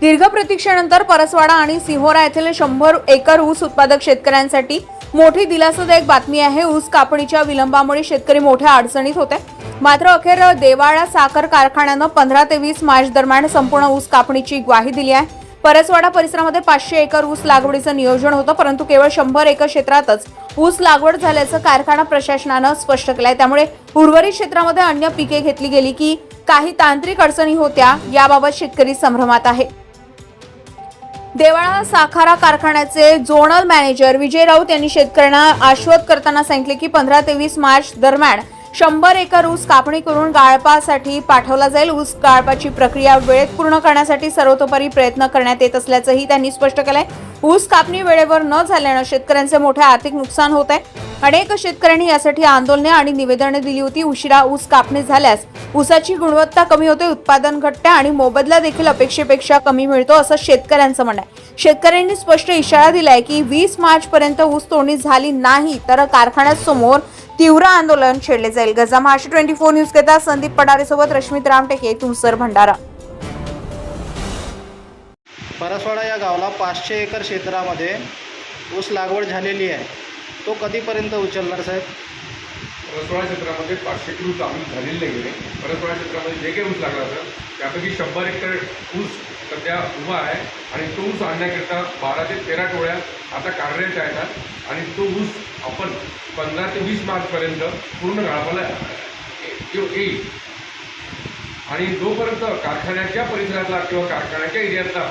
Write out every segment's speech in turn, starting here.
दीर्घ प्रतीक्षेनंतर परसवाडा आणि सिहोरा येथील शंभर एकर ऊस उत्पादक शेतकऱ्यांसाठी मोठी दिलासादायक बातमी आहे. ऊस कापणीच्या विलंबामुळे शेतकरी मोठ्या अडचणीत होते. मात्र अखेर देवाळा साखर कारखान्यानं पंधरा ते वीस मार्च दरम्यान संपूर्ण ऊस कापणीची ग्वाही दिली आहे. परसवाडा परिसरामध्ये पाचशे एकर ऊस लागवडीचं नियोजन होतं परंतु केवळ शंभर एकर क्षेत्रातच ऊस लागवड झाल्याचं कारखाना प्रशासनानं स्पष्ट केलंय. त्यामुळे उर्वरित क्षेत्रामध्ये अन्य पिके घेतली गेली की काही तांत्रिक अडचणी होत्या याबाबत शेतकरी संभ्रमात आहे. देवाळा साखारा कारखान्याचे झोनल मॅनेजर विजय राऊत यांनी शेतकऱ्यांना आश्वत करताना सांगितले की पंधरा ते वीस मार्च दरम्यान शंभर एकर ऊस कापणी करून गाळपासाठी पाठवला जाईल. ऊस गाळपाची प्रक्रिया वेळेत पूर्ण करण्यासाठी सर्वतोपरी प्रयत्न करण्यात येत असल्याचंही त्यांनी स्पष्ट केलंय. ऊस कापणी वेळेवर न झाल्यानं शेतकऱ्यांचे मोठे आर्थिक नुकसान होत आहे. अनेक शेतकऱ्यांनी यासाठी आंदोलने आणि निवेदने दिली होती. उशिरा ऊस कापणी झाल्यास ऊसाची गुणवत्ता कमी होते उत्पादन घटते आणि मोबदला देखील अपेक्षेपेक्षा कमी मिळतो असं शेतकऱ्यांचं म्हणणं आहे. शेतकऱ्यांनी स्पष्ट इशारा दिलाय की वीस मार्च पर्यंत ऊस तोडणी झाली नाही तर कारखान्यासमोर तीव्र आंदोलन छेडले जाईल. गजा महाराष्ट्र ट्वेंटी फोर न्यूज घेता संदीप पडारे सोबत रश्मित रामटेके तुमसर भंडारा. परसवाडा या गावाला पाचशे एकर क्षेत्रामध्ये ऊस लागवड झालेली आहे. तो कधीपर्यंत उचलणार साहेब? परसवाडा क्षेत्रामध्ये पाचशे किलो चालू झालेले गेले. परसवाडा क्षेत्रामध्ये जे काही ऊस लागला असेल त्यापैकी शंभर एकर ऊस सध्या उभा आहे आणि तो ऊस आणण्याकरिता बारा ते तेरा टोळ्या आता कार्यरत आहेत आणि तो ऊस आपण पंधरा ते वीस मार्चपर्यंत पूर्ण गाळपाला येईल. आणि जोपर्यंत कारखान्याच्या परिसरातला किंवा कारखान्याच्या एरियातला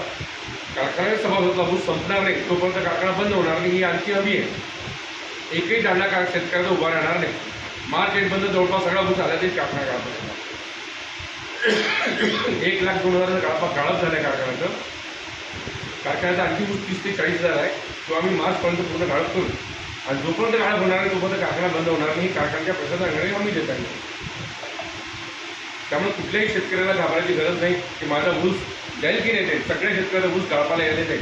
कारखान्याच्या सभासदला ऊस संपणार नाही तोपर्यंत कारखाना बंद होणार नाही ही आणखी हमी आहे. एकही दांडा का शेतकऱ्याचा उभा राहणार नाही. मार्च एंडपर्यंत जवळपास सगळा ऊस आला तेच कापणार काढतो एक लाख दोन हजार गाळपा गाळप झालं आहे कारखान्याचं. कारखान्याचा आणखी ऊस तीस ते चाळीस हजार आहे. तो आम्ही मार्चपर्यंत पूर्ण गाळप करू. आणि जोपर्यंत गाळप होणार नाही तोपर्यंत कारखाना बंद होणार नाही कारखान्याच्या प्रशासनाकडे आम्ही देत आहे त्यामुळे कुठल्याही शेतकऱ्याला घाबरायची गरज नाही की माझा ऊस जाईल की नाही ते सगळ्या शेतकऱ्याचा ऊस गाळपाला यायला जाईल